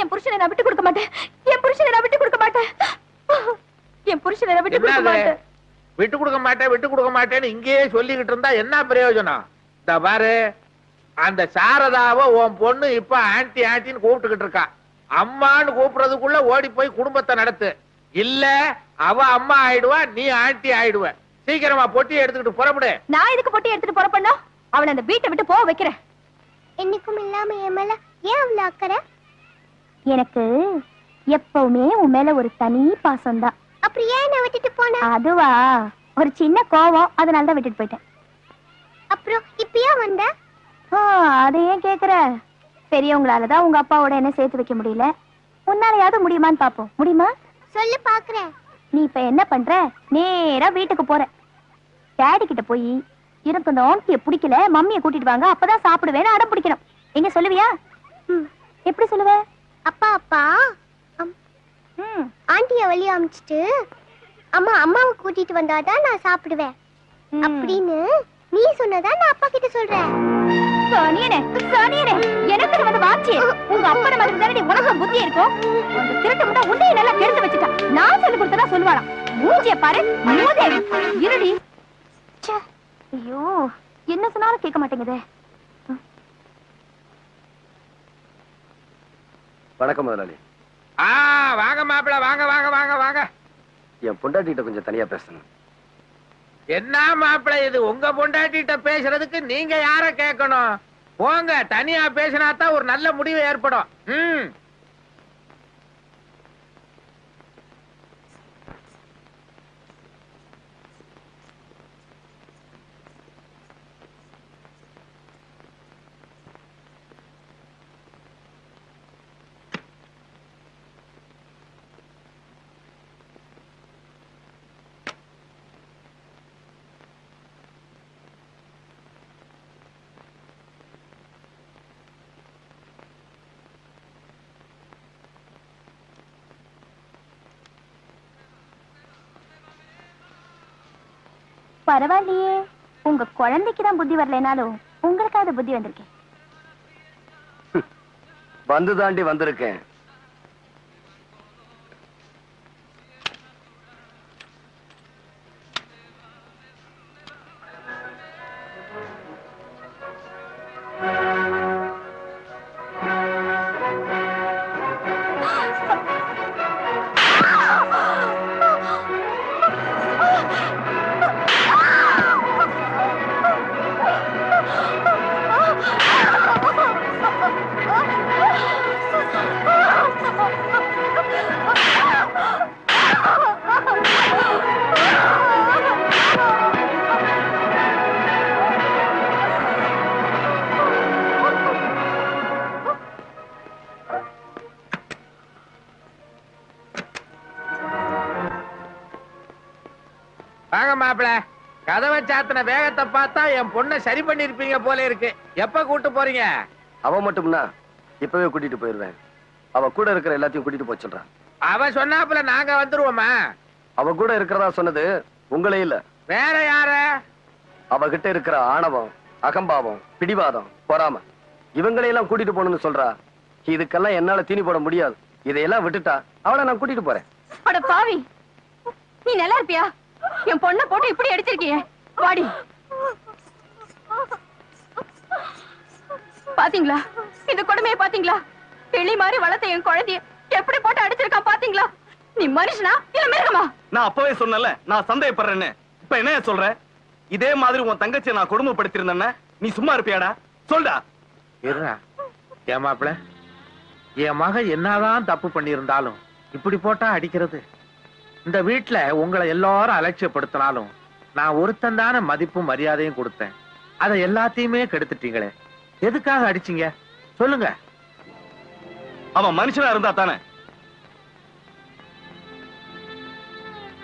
என் புருஷனை நான் விட்டு கொடுக்க மாட்டேன். என் புருஷனை நான் விட்டு கொடுக்க மாட்டேன். என் புருஷனை நான் விட்டு கொடுக்க என்னது? மாட்டேன். விட்டு கொடுக்க மாட்டேன் விட்டு கொடுக்க மாட்டேன்னு இங்கேயே சொல்லிக்கிட்டு இருந்தா என்ன பிரயோஜனம்? இந்த பாரு அந்த சாரதாவை உன் பொண்ணு இப்ப ஆன்ட்டி ஆன்ட்டின்னு கூப்பிட்டுக்கிட்டு இருக்கா. அம்மான்னு கூப்பிடுறதுக்குள்ள ஓடி போய் குடும்பத்தை நடத்து. இல்ல அவ அம்மா ஆயிடுவா நீ ஆன்ட்டி ஆயிடுவ. சீக்கிரமா பொட்டி எடுத்துக்கிட்டு புறப்படு. நான் இதுக்கு பொட்டி எடுத்துட்டு புறப்படணும்? அவளை அந்த வீட்டை விட்டு போக வைக்கிறேன். என்னைக்கும் இல்லாம என் மேல ஏன் அவ்வளவு அக்கறை? எனக்கு எப்பவுமே உன் மேல ஒரு தனி பாசம் தான் அப்புறம் ஏன் என்ன விட்டுட்டு போன? அதுவா? ஒரு சின்ன கோவம் அதனால தான் விட்டுட்டு போயிட்டேன். அப்புறம் இப்பயா வந்த? ஆ, அதை ஏன் கேக்குற? பெரியவங்களால தான் உங்க அப்பாவோட என்ன சேர்த்து வைக்க முடியல. உன்னாலயாவது முடியுமான்னு பாப்போம். முடியுமா? சொல்லு பாக்குறேன். நீ இப்ப என்ன பண்ற? நேரா வீட்டுக்கு போற. டாடி கிட்ட போய் எனக்கு அந்த ஆண்டிய பிடிக்கல மம்மிய கூட்டிட்டு வாங்க அப்பதான் சாப்பிடுவேன்னு அடம் பிடிக்கணும். எங்க சொல்லுவியா. எப்படி சொல்லுவ? அப்பா அப்பா. ஆண்டிய வெளிய அமிச்சிட்டு அம்மா அம்மாவை கூட்டிட்டு வந்தாதான் நான் சாப்பிடுவேன். அப்படின்னு நீ சொன்னதா நான் அப்பா கிட்ட சொல்றேன். சனியனே சனியனே எனக்கு வந்து வாச்சி. உங்க அப்பன மாதிரி தானே உனக்கு புத்தி இருக்கும் அந்த திருட்டு முட்டை உன்னைய நல்லா கெடுத்து வச்சுட்டா. நான் சொல்லி கொடுத்ததா சொல்லுவாளாம். மூஞ்சிய பாரு மூதேவி இருடி. ஐயோ என்ன சொன்னாலும் கேட்க மாட்டேங்குதே. வணக்கம் முதலாளி. ஆ வாங்க மாப்பிள வாங்க வாங்க வாங்க வாங்க. என் பொண்டாட்டிகிட்ட கொஞ்சம் தனியா பேசணும். என்ன மாப்பிள இது? உங்க பொண்டாட்டிட்ட பேசுறதுக்கு நீங்க யார கேட்கணும்? போங்க தனியா பேசினா தான் ஒரு நல்ல முடிவு ஏற்படும். ம். பரவாயில்லையே. உங்க குழந்தைக்கு தான் புத்தி வரலைனாலும் உங்களுக்காவது புத்தி வந்திருக்கேன். வந்து தாண்டி வந்திருக்கேன். மாப்பிள கதவை சாத்தின வேகத்தை பார்த்தா என் பொண்ணை சரி பண்ணிருப்பீங்க போல இருக்கு. எப்ப கூட்டு போறீங்க? அவ மட்டும்னா இப்பவே கூட்டிட்டு போயிருவேன். அவ கூட இருக்கிற எல்லாத்தையும் கூட்டிட்டு சொல்றான் அவ சொன்னாப்புல நாங்க வந்துருவோமா? அவ கூட இருக்கிறதா சொன்னது உங்களே இல்ல. வேற யார? அவகிட்ட இருக்கிற ஆணவம் அகம்பாவம் பிடிவாதம் பொறாம இவங்களையெல்லாம் கூட்டிட்டு போகணும்னு சொல்றா. இதுக்கெல்லாம் என்னால தீனி போட முடியாது. இதையெல்லாம் விட்டுட்டா அவளை நான் கூட்டிட்டு போறேன். அட பாவி நீ நல்லா இருப்பியா? என் பொண்ணை போட்டு இப்படி அடிச்சிருக்கியே? வாடி. பாத்தீங்களா? இந்த கொடுமையை பாத்தீங்களா? கிளி மாதிரி வளர்த்த என் குழந்தைய எப்படி போட்டு அடிச்சிருக்கான் பாத்தீங்களா? நீ மனுஷனா இல்ல மிருகமா? நான் அப்பவே சொன்னல நான் சந்தேகப்படுறேன்னு. இப்ப என்ன சொல்ற? இதே மாதிரி உன் தங்கச்சியை நான் கொடுமைப்படுத்திருந்தேன்னா நீ சும்மா இருப்பியாடா? சொல்டா. இருடா. ஏன் மாப்பிள? என் மக என்னதான் தப்பு பண்ணியிருந்தாலும் இப்படி போட்டா அடிக்கிறது. இந்த வீட்டுல உங்களை எல்லாரும் அலட்சியப்படுத்தினாலும் நான் ஒருத்தன் தானே மதிப்பும் மரியாதையும் கொடுத்தேன். அதை எல்லாத்தையுமே கெடுத்துட்டீங்களே. எதுக்காக அடிச்சீங்க? சொல்லுங்க. அவன் மனுஷனா இருந்தா தானே?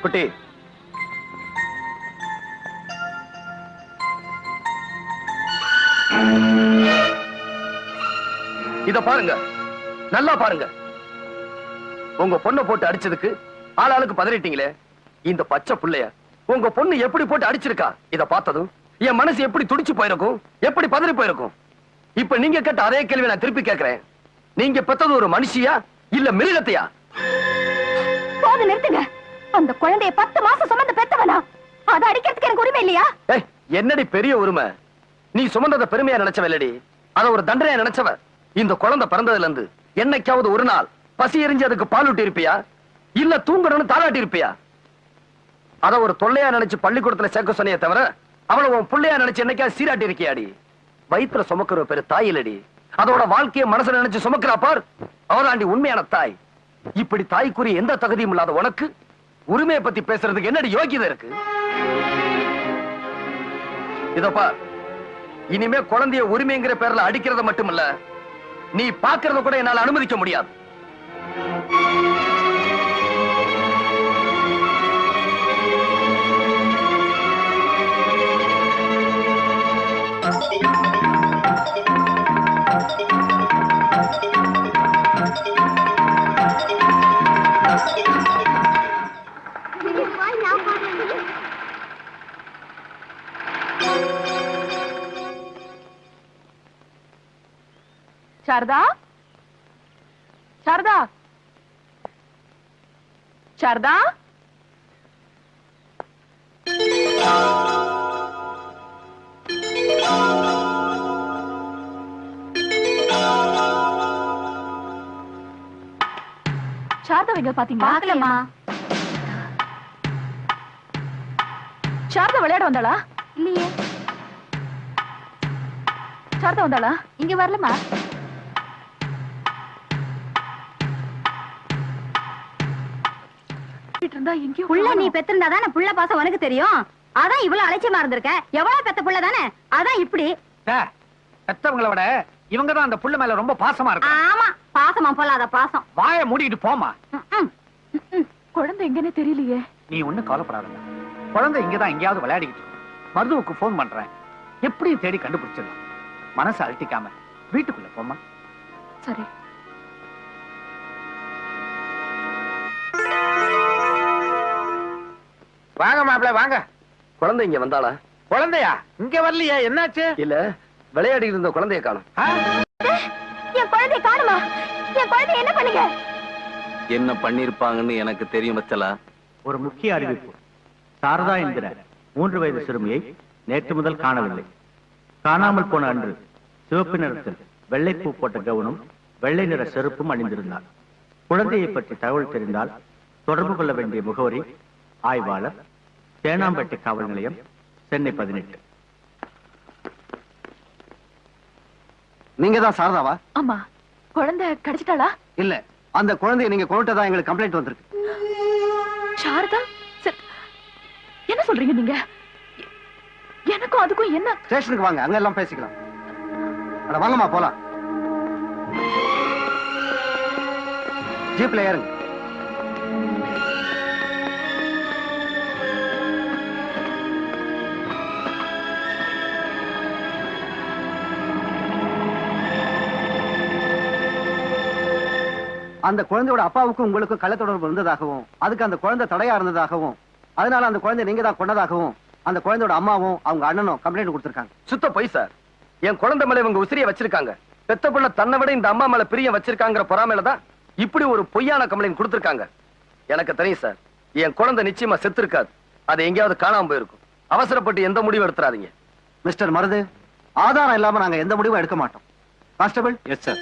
குட்டி. இத பாருங்க. நல்லா பாருங்க. உங்க பொண்ணை போட்டு அடிச்சதுக்கு ஆளாளுக்கு பதறிட்டீங்களே? இந்த பச்சை புள்ளைய உங்க பொண்ணு எப்படி போட்டு அடிச்சிருக்கா? இத பார்த்ததும் என் மனசு எப்படி துடிச்சு போயிருக்கும்? எப்படி பதறி போயிருக்கும்? இப்ப நீங்க கேட்ட அதே கேள்வி நான் திருப்பி கேட்கிறேன். நீங்க பெத்தது ஒரு மனுஷியா இல்ல மிருகத்தையா? போது நிறுத்துங்க. அந்த குழந்தைய பத்து மாசம் சுமந்து பெத்தவனா? அதை அடிக்கிறதுக்கு எனக்கு உரிமை இல்லையா? என்னடி பெரிய உரிமை? நீ சுமந்தத பெருமையா நினைச்சவ இல்லடி அத ஒரு தண்டனையா நினைச்சவ. இந்த குழந்தை பிறந்ததுல இருந்து என்னைக்காவது ஒரு நாள் பசி எரிஞ்சு அதுக்கு பால் ஊட்டி இருப்பியா? இல்ல தூங்கணும்னு தாளாட்டி இருப்பியா? அத ஒரு தொல்லையா நினைச்சு பள்ளிக்கூடத்துல சேர்க்க சொன்னியே தவிர அவளை உன் புள்ளையா நினைச்சு என்னைக்கா சீராட்டி இருக்கியாடி? வயிற்றுல சுமக்கிற பேரு தாயிலடி அதோட வாழ்க்கைய மனசுல நினைச்சு சுமக்கிறா பார் அவராண்டி உண்மையான தாய். இப்படி தாய்க்குரிய எந்த தகுதியும் இல்லாத உனக்கு உரிமையை பத்தி பேசுறதுக்கு என்னடி யோகியதை இருக்கு? இதப்பா இனிமே குழந்தைய உரிமைங்கிற பேர்ல அடிக்கிறத இல்ல நீ பாக்குறத கூட என்னால அனுமதிக்க முடியாது. சாரதா? சாரதா? சாரதா? சாரதா எங்க பாத்தீங்களா? பார்க்கலம்மா. சாரதா விளையாட வந்தாளா? இல்லையே. சாரதா வந்தாளா? இங்க வரலமா இருந்தா எங்கேயோ புள்ள நீ. பெத்திருந்தா தானே புள்ள பாசம் உனக்கு தெரியும்? அதான் இவ்வளவு அலட்சியமா இருந்திருக்க. எவ்வளவு பெத்த புள்ள தானே அதான் இப்படி. பெத்தவங்களை விட இவங்க தான் அந்த புள்ள மேல ரொம்ப பாசமா இருக்கு? ஆமா பாசமா பொல்லாத பாசம். வாயை மூடிட்டு போமா. குழந்தை எங்கன்னு தெரியலையே. நீ ஒண்ணும் கவலைப்படாத குழந்தை இங்கதான் எங்கேயாவது விளையாடிக்கிட்டு இருக்கும். மருதுவுக்கு போன் பண்றேன். எப்படியும் தேடி கண்டுபிடிச்சிடலாம். மனசை அழுத்திக்காம வீட்டுக்குள்ள போமா சரி. வாங்க மாப்பிள வாங்க. குழந்தை இங்க வந்தாளா? குழந்தையா? இங்க வரலையா? என்னாச்சு? இல்ல விளையாடி இருந்த குழந்தைய காணும். ஆ? என் குழந்தை காணுமா? என் குழந்தை என்ன பண்ணுங்க? என்ன பண்ணிருப்பாங்கன்னு எனக்கு தெரியும் வச்சலா ஒரு முக்கிய அறிவிப்பு. சாரதா என்கிற மூன்று வயது சிறுமியை நேற்று முதல் காணவில்லை. காணாமல் போன அன்று சிவப்பு நிறத்தில் வெள்ளைப்பூ போட்ட கவுனும் வெள்ளை நிற செருப்பும் அணிந்திருந்தார். குழந்தையை பற்றி தகவல் தெரிந்தால் தொடர்பு கொள்ள வேண்டிய முகவரி ஆய்வாளர் தேனாம்பேட்டை காவல் நிலையம் சென்னை பதினெட்டு. நீங்க தான் சாரதாவா? ஆமா. குழந்தை கிடைச்சிட்டாளா? இல்ல அந்த குழந்தைய நீங்க கொண்டுட்டதா எங்களுக்கு கம்ப்ளைண்ட் வந்திருக்கு. சாரதா சரி. என்ன சொல்றீங்க நீங்க? எனக்கும் அதுக்கும் என்ன? ஸ்டேஷனுக்கு வாங்க அங்க எல்லாம் பேசிக்கலாம். அட வாங்கம்மா போலாம். ஜீப்ல ஏறுங்க. அந்த குழந்தையோட அப்பாவுக்கும் உங்களுக்கும் கள்ள தொடர்பு இருந்ததாகவும் அதுக்கு அந்த குழந்தை தடையா இருந்ததாகவும் அதனால அந்த குழந்தை நீங்க தான் கொண்டதாகவும் அந்த குழந்தையோட அம்மாவும் அவங்க அண்ணனும் கம்ப்ளைண்ட் கொடுத்திருக்காங்க. சுத்த பொய் சார். என் குழந்தை மேல இவங்க உசிரிய வச்சிருக்காங்க. பெத்த புள்ள தன்னை விட இந்த அம்மா மேல பிரியம் வச்சிருக்காங்கிற பொறாமையில தான் இப்படி ஒரு பொய்யான கம்ப்ளைண்ட் கொடுத்திருக்காங்க. எனக்கு தெரியும் சார் என் குழந்தை நிச்சயமா செத்து இருக்காது. அது எங்கேயாவது காணாம போயிருக்கும். அவசரப்பட்டு எந்த முடிவும் எடுத்துறாதீங்க. மிஸ்டர் மருது ஆதாரம் இல்லாம நாங்க எந்த முடிவும் எடுக்க மாட்டோம். கான்ஸ்டபிள்? எஸ் சார்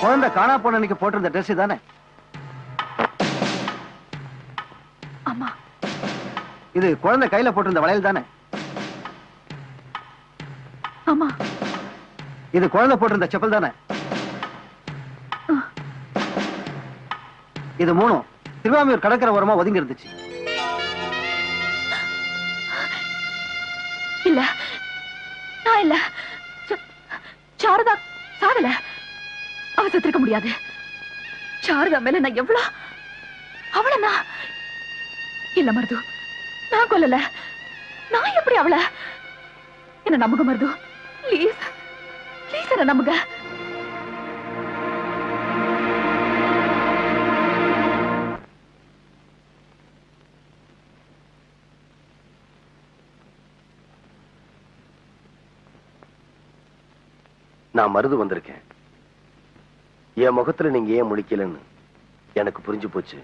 குழந்தை காணா போன அன்னைக்கு போட்டிருந்த ட்ரெஸ் தானே? ஆமா இது குழந்தை கையில போட்டிருந்த வளையல் தானே? ஆமா இது குழந்தை போட்டிருந்த செப்பல் தானே? இது மூணும் திருவாமியூர் கடற்கரை ஓரமா ஒதுங்கி இருந்துச்சு. இல்ல. நான் இல்ல. சாரதா சாகல அவ செத்திருக்க முடியாது. சாரதா மேல நான் எவ்வளோ அவள நான் இல்ல மருது நான் கொல்லல. நான் எப்படி அவள? என்ன நம்புக மருது? ப்ளீஸ் ப்ளீஸ் என்ன நம்புக நான் மருது வந்திருக்கேன். என் முகத்துல நீங்க ஏன் முழிக்கலன்னு எனக்கு புரிஞ்சு போச்சு.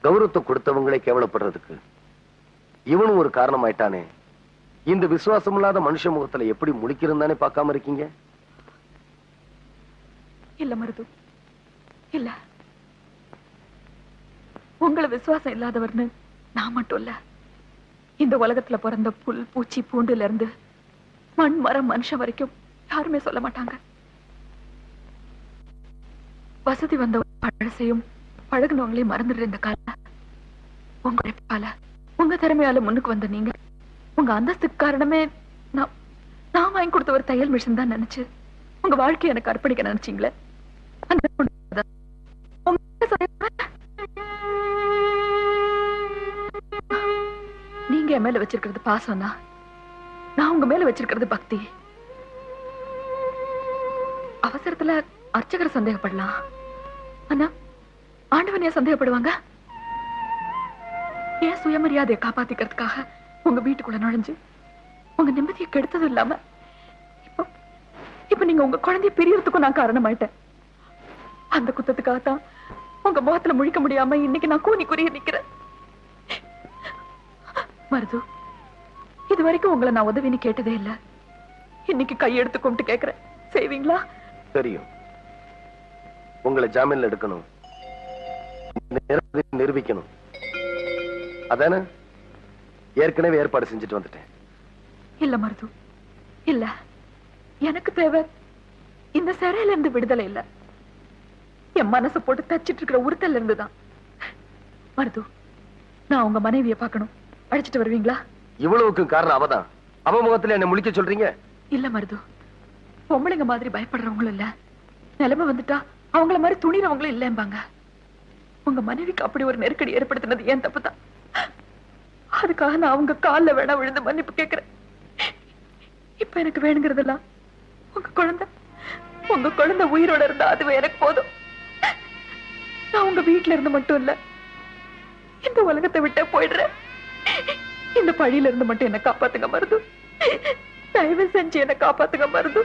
கௌரவத்தை கொடுத்தவங்களே கேவலப்படுறதுக்கு இவனும் ஒரு காரணம் ஆயிட்டானே இந்த விசுவாசம் இல்லாத மனுஷ முகத்துல எப்படி முழிக்கிறந்தானே பார்க்காம இருக்கீங்க? இல்ல மருது. இல்ல. உங்களை விசுவாசம் இல்லாதவர்னு நான் மட்டும் இல்ல. இந்த உலகத்துல பிறந்த புல் பூச்சி பூண்டுல இருந்து மண் மரம் மனுஷன் வரைக்கும் யாருமே சொல்ல மாட்டாங்க. வசதி வந்த பழசையும் பழகினவங்களையும் மறந்துடுற இந்த கால உங்க உழைப்பால உங்க திறமையால முன்னுக்கு வந்த நீங்க. உங்க அந்தஸ்துக்கு காரணமே நான் நான் வாங்கி கொடுத்த ஒரு தையல் மிஷின் தான் நினைச்சு உங்க வாழ்க்கையை எனக்கு அர்ப்பணிக்க நினைச்சீங்களே? அந்த நீங்க என் மேல வச்சிருக்கிறது பாசம் தான் நான் உங்க மேல வச்சிருக்கிறது பக்தி. அவசரத்துல அர்ச்சகரை சந்தேகப்படலாம். அண்ணா, ஆண்டவன் ஏன் சந்தேகப்படுவாங்க? ஏன் சுயமரியாதையை காப்பாத்திக்கிறதுக்காக உங்க வீட்டுக்குள்ள நுழைஞ்சு உங்க நிம்மதியை கெடுத்ததும் இல்லாம இப்போ இப்ப நீங்க உங்க குழந்தைய பிரியறதுக்கும் நான் காரணமாயிட்டேன். அந்த குத்தத்துக்காகத்தான் உங்க முகத்துல முழிக்க முடியாம இன்னைக்கு நான் கூனி குறிய நிக்கிறேன். மருது இது வரைக்கும் உங்களை நான் உதவின்னு கேட்டதே இல்ல. இன்னைக்கு கையெடுத்து கும்பிட்டு கேக்குறேன். செய்வீங்களா? தெரியும். உங்களை ஜாமீன்ல எடுக்கணும். நிரூபிக்கணும். அதானே? ஏற்கனவே ஏற்பாடு செஞ்சுட்டு வந்துட்டேன். இல்ல மருது இல்ல. எனக்கு தேவை இந்த சிறையில இருந்து விடுதலை இல்ல. என் மனசை போட்டு தச்சிட்டு இருக்கிற உறுத்தல்ல இருந்துதான் மருது நான் உங்க மனைவிய பார்க்கணும். அழைச்சிட்டு வருவீங்களா? இவ்வளவுக்கும் காரணம் அவதான். அவ முகத்துல என்ன முழிக்க சொல்றீங்க? இல்ல மருது பொம்பளைங்க மாதிரி பயப்படுறவங்களும் இல்ல. நிலைமை வந்துட்டா அவங்கள மாதிரி துணிறவங்களும் இல்லம்பாங்க. உங்க மனைவிக்கு அப்படி ஒரு நெருக்கடி ஏற்படுத்தினது ஏன் தப்பு தான் அதுக்காக நான் அவங்க கால்ல வேணா விழுந்து மன்னிப்பு கேக்குறேன். இப்ப எனக்கு வேணுங்கிறதெல்லாம் உங்க குழந்தை உங்க குழந்தை உயிரோட இருந்தா அதுவே எனக்கு போதும். நான் உங்க வீட்டுல இருந்து மட்டும் இல்ல இந்த உலகத்தை விட்ட போயிடுறேன். இந்த பழியில இருந்து மட்டும் என்ன காப்பாத்துங்க மருது. தயவு செஞ்சு என்ன காப்பாத்துங்க மருது.